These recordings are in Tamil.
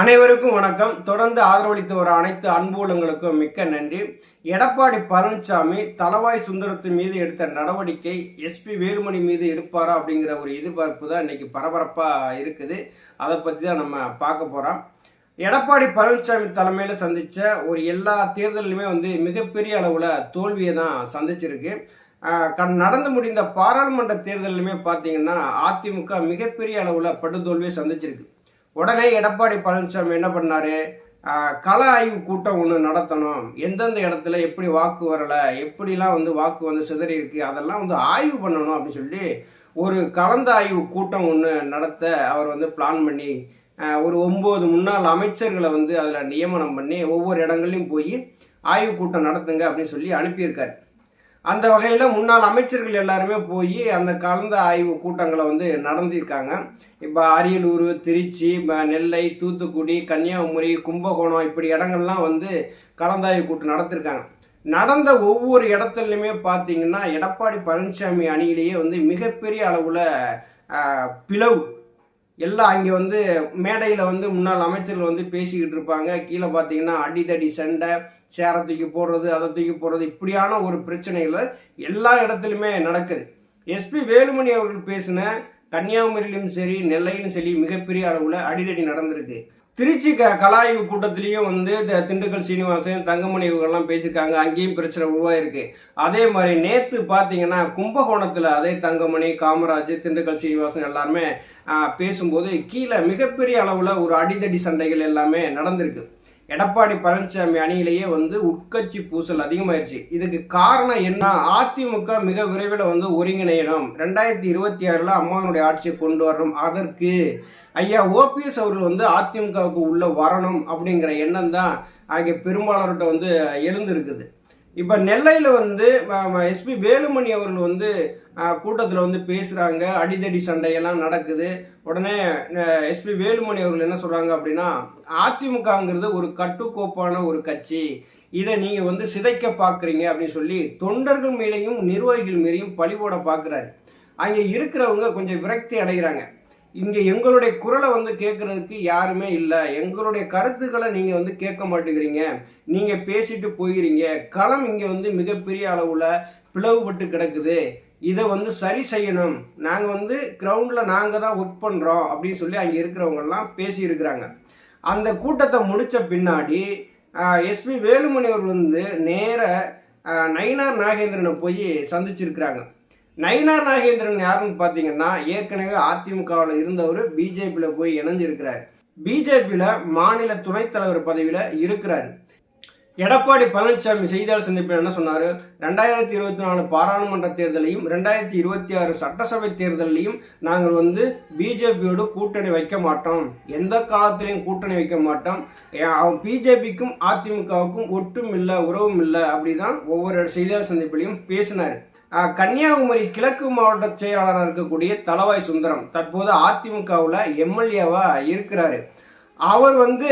அனைவருக்கும் வணக்கம். தொடர்ந்து ஆதரவளித்து வர அனைத்து அன்புலங்களுக்கும் மிக்க நன்றி. எடப்பாடி பழனிசாமி தலவாய் சுந்தரத்தின் மீது எடுத்த நடவடிக்கை எஸ்பி வேலுமணி மீது எடுப்பாரா அப்படிங்கிற ஒரு எதிர்பார்ப்பு தான் இன்னைக்கு பரபரப்பா இருக்குது. அதை பத்தி தான் நம்ம பார்க்க போறோம். எடப்பாடி பழனிசாமி தலைமையில சந்திச்ச ஒரு எல்லா தேர்தலுமே வந்து மிகப்பெரிய அளவுல தோல்வியை தான் சந்திச்சிருக்கு. கண் நடந்து முடிந்த பாராளுமன்ற தேர்தலுமே பார்த்தீங்கன்னா அதிமுக மிகப்பெரிய அளவுல படுதோல்வியை சந்திச்சிருக்கு. உடனே எடப்பாடி பழனிசாமி என்ன பண்ணாரு? கள ஆய்வு கூட்டம் ஒன்று நடத்தணும். எந்தெந்த இடத்துல எப்படி வாக்கு வரலை எப்படிலாம் வந்து வாக்கு வந்து சிதறி இருக்கு அதெல்லாம் வந்து ஆய்வு பண்ணணும் அப்படின்னு சொல்லி ஒரு கலந்த ஆய்வு கூட்டம் ஒன்று நடத்த அவர் வந்து பிளான் பண்ணி ஒரு ஒம்பது முன்னாள் அமைச்சர்களை வந்து அதில் நியமனம் பண்ணி ஒவ்வொரு இடங்கள்லையும் போய் ஆய்வு கூட்டம் நடத்துங்க அப்படின்னு சொல்லி அனுப்பியிருக்காரு. அந்த வகையில் முன்னாள் அமைச்சர்கள் எல்லாருமே போய் அந்த கலந்த ஆய்வு கூட்டங்களை வந்து நடந்திருக்காங்க இப்போ அரியலூர் திருச்சி நெல்லை தூத்துக்குடி கன்னியாகுமரி கும்பகோணம் இப்படி இடங்கள்லாம் வந்து கலந்தாய்வு கூட்டம் நடத்திருக்காங்க. நடந்த ஒவ்வொரு இடத்துலையுமே பார்த்தீங்கன்னா எடப்பாடி பழனிசாமி அணியிலேயே வந்து மிகப்பெரிய அளவில் பிளவு. எல்லாம் அங்கே வந்து மேடையில் வந்து முன்னாள் அமைச்சர்கள் வந்து பேசிக்கிட்டு இருப்பாங்க. கீழே பார்த்தீங்கன்னா அடிதடி சண்டை சேரை தூக்கி போடுறது அதை தூக்கி போடுறது இப்படியான ஒரு பிரச்சனைகள் எல்லா இடத்துலையுமே நடக்குது. எஸ்பி வேலுமணி அவர்கள் பேசின கன்னியாகுமரியிலும் சரி நெல்லையிலும் சரி மிகப்பெரிய அளவில் அடிதடி நடந்திருக்கு. திருச்சி க கலாய்வு கூட்டத்திலையும் வந்து திண்டுக்கல் சீனிவாசன் தங்கமணி இவங்கெல்லாம் பேசியிருக்காங்க. அங்கேயும் பிரச்சனை உருவாயிருக்கு. அதே மாதிரி நேற்று பார்த்தீங்கன்னா கும்பகோணத்தில் அதே தங்கமணி காமராஜ் திண்டுக்கல் சீனிவாசன் எல்லாருமே பேசும்போது கீழே மிகப்பெரிய அளவில் ஒரு அடிதடி சண்டைகள் எல்லாமே நடந்திருக்கு. எடப்பாடி பழனிசாமி அணியிலேயே வந்து உட்கட்சி பூசல் அதிகமாயிருச்சு. இதுக்கு காரணம் என்ன? அதிமுக மிக விரைவில் வந்து ஒருங்கிணையணும். ரெண்டாயிரத்தி இருபத்தி ஆறில் அம்மாவினுடைய ஆட்சியை கொண்டு வரணும். அதற்கு ஐயா ஓபிஎஸ் அவர்கள் வந்து அதிமுகவுக்கு உள்ள வரணும் அப்படிங்கிற எண்ணம் தான் ஆகிய பெரும்பாலர்கிட்ட வந்து எழுந்திருக்குது. இப்போ நெல்லையில் வந்து எஸ்பி வேலுமணி அவர்கள் வந்து கூட்டத்தில் வந்து பேசுகிறாங்க அடிதடி சண்டையெல்லாம் நடக்குது. உடனே எஸ்பி வேலுமணி அவர்கள் என்ன சொல்கிறாங்க அப்படின்னா அதிமுகங்கிறது ஒரு கட்டுக்கோப்பான ஒரு கட்சி. இதை நீங்கள் வந்து சிதைக்க பார்க்குறீங்க அப்படின்னு சொல்லி தொண்டர்கள் மேலேயும் நிர்வாகிகள் மேலேயும் பழி போட பார்க்குறாரு. அங்கே இருக்கிறவங்க கொஞ்சம் விரக்தி அடைகிறாங்க. இங்கே எங்களுடைய குரலை வந்து கேட்கறதுக்கு யாருமே இல்லை. எங்களுடைய கருத்துக்களை நீங்கள் வந்து கேட்க மாட்டேங்கிறீங்க. நீங்கள் பேசிட்டு போகிறீங்க களம் இங்கே வந்து மிகப்பெரிய அளவில் பிளவுபட்டு கிடக்குது. இதை வந்து சரி செய்யணும். நாங்கள் வந்து கிரவுண்டில் நாங்கள் தான் ஒர்க் பண்ணுறோம் அப்படின்னு சொல்லி அங்கே இருக்கிறவங்கெல்லாம் பேசியிருக்கிறாங்க. அந்த கூட்டத்தை முடித்த பின்னாடி எஸ்பி வேலுமணி அவர்கள் வந்து நேர நயினார் நாகேந்திரனை போய் சந்திச்சிருக்கிறாங்க. நயினார் நாகேந்திரன் யாருன்னு பார்த்தீங்கன்னா ஏற்கனவே அதிமுகவில் இருந்தவர் பிஜேபியில் போய் இணைஞ்சிருக்கிறார். பிஜேபியில் மாநில துணைத் தலைவர் பதவியில் இருக்கிறார். எடப்பாடி பழனிசாமி செய்தியாளர் சந்திப்பில் என்ன சொன்னார்? ரெண்டாயிரத்தி இருபத்தி நாலு பாராளுமன்ற தேர்தலையும் ரெண்டாயிரத்தி இருபத்தி ஆறு சட்டசபை தேர்தலையும் நாங்கள் வந்து பிஜேபியோடு கூட்டணி வைக்க மாட்டோம். எந்த காலத்திலையும் கூட்டணி வைக்க மாட்டோம். பிஜேபிக்கும் அதிமுகவுக்கும் ஒட்டும் இல்லை உறவும் இல்லை அப்படி தான் ஒவ்வொரு செய்தியாளர் சந்திப்பிலையும் பேசினார். கன்னியாகுமரி கிழக்கு மாவட்ட செயலாளராக இருக்கக்கூடிய தலவாய் சுந்தரம் தற்போது அதிமுகவில் எம்எல்ஏவா இருக்கிறாரு. அவர் வந்து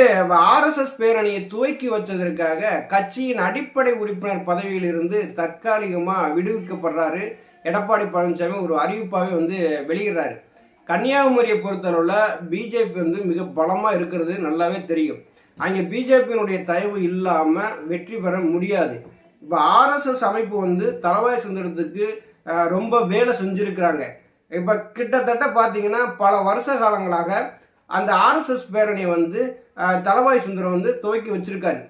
ஆர்எஸ்எஸ் பேரணியை துவக்கி வச்சதற்காக கட்சியின் அடிப்படை உறுப்பினர் பதவியிலிருந்து தற்காலிகமாக விடுவிக்கப்படுறாரு. எடப்பாடி பழனிசாமி ஒரு அறிவிப்பாகவே வந்து வெளியிடுறாரு. கன்னியாகுமரியை பொறுத்தளவில் பிஜேபி வந்து மிக பலமாக இருக்கிறது நல்லாவே தெரியும். அங்கே பிஜேபியினுடைய தயவு இல்லாமல் வெற்றி பெற முடியாது. இப்போ ஆர்எஸ்எஸ் அமைப்பு வந்து தலவாய் சுந்தரத்துக்கு ரொம்ப வேலை செஞ்சுருக்கிறாங்க. இப்போ கிட்டத்தட்ட பார்த்தீங்கன்னா பல வருஷ காலங்களாக அந்த ஆர்எஸ்எஸ் பேரணியை வந்து அஹ், தலவாய் சுந்தரம் வந்து துவக்கி வச்சிருக்காரு.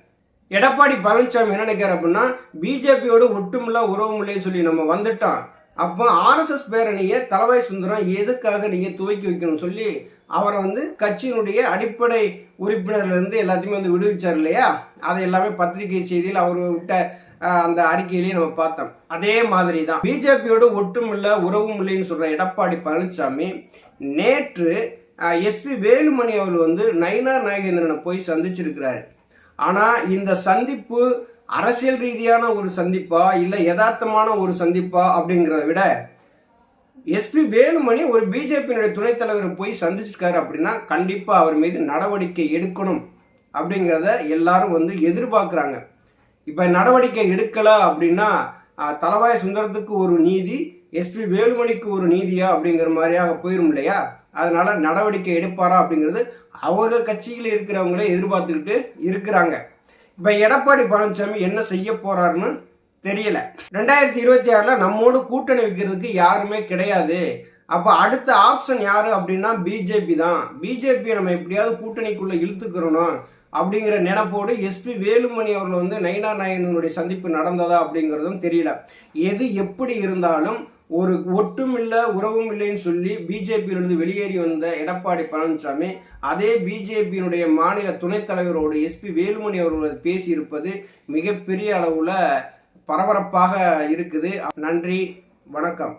எடப்பாடி பழனிசாமி என்ன நினைக்கிறார் அப்படின்னா பிஜேபியோடு ஒட்டுமில்ல உறவுமில்லைன்னு சொல்லி நம்ம வந்துட்டோம். அப்போ ஆர்எஸ்எஸ் பேரணியை தலவாய் சுந்தரம் எதுக்காக நீங்கள் துவக்கி வைக்கணும்னு சொல்லி அவரை வந்து கட்சியினுடைய அடிப்படை உறுப்பினர்லேருந்து எல்லாத்தையுமே வந்து விடுவிச்சார் இல்லையா? அதை எல்லாமே பத்திரிகை செய்தியில் அவர் விட்ட அந்த அறிக்கையிலேயே நம்ம பார்த்தோம். அதே மாதிரி தான் பிஜேபியோடு ஒட்டுமில்ல உறவும் இல்லைன்னு சொல்ற எடப்பாடி பழனிசாமி நேற்று எஸ்பி வேலுமணி அவர் வந்து நயினார் நாகேந்திரனை போய் சந்திச்சிருக்கிறாரு. ஆனா இந்த சந்திப்பு அரசியல் ரீதியான ஒரு சந்திப்பா இல்ல யதார்த்தமான ஒரு சந்திப்பா அப்படிங்கிறத விட எஸ்பி வேலுமணி ஒரு பிஜேபியினுடைய துணைத் தலைவரை போய் சந்திச்சிருக்காரு அப்படின்னா கண்டிப்பா அவர் மீது நடவடிக்கை எடுக்கணும் அப்படிங்கிறத எல்லாரும் வந்து எதிர்பார்க்குறாங்க. இப்போ நடவடிக்கை எடுக்கலை அப்படின்னா தலவாய் சுந்தரத்துக்கு ஒரு நீதி எஸ்பி வேலுமணிக்கு ஒரு நீதியா அப்படிங்கிற மாதிரியாக போயிரும் இல்லையா? அதனால நடவடிக்கை எடுப்பாரா அப்படிங்கிறது அவங்க கட்சியில் இருக்கிறவங்களே எதிர்பார்த்துக்கிட்டு இருக்கிறாங்க. இப்போ எடப்பாடி பழனிசாமி என்ன செய்ய போறாருன்னு தெரியல. ரெண்டாயிரத்தி இருபத்தி ஆறில் நம்மோடு கூட்டணி வைக்கிறதுக்கு யாருமே கிடையாது. அப்போ அடுத்த ஆப்ஷன் யாரு அப்படின்னா பிஜேபி தான். பிஜேபியை நம்ம எப்படியாவது கூட்டணிக்குள்ளே இழுத்துக்கிறணும். அப்படிங்கிற நினைப்போடு எஸ்பி வேலுமணி அவர்கள் வந்து நைனா நாயனுடைய சந்திப்பு நடந்ததா அப்படிங்கிறதும் தெரியல. எது எப்படி இருந்தாலும் ஒரு ஒட்டும் இல்லை உறவும் இல்லைன்னு சொல்லி பிஜேபியிலிருந்து வெளியேறி வந்த எடப்பாடி பழனிசாமி அதே பிஜேபியினுடைய மாநில துணைத் தலைவரோடு எஸ்பி வேலுமணி அவர்கள் பேசியிருப்பது மிகப்பெரிய அளவுல பரபரப்பாக இருக்குது. நன்றி வணக்கம்.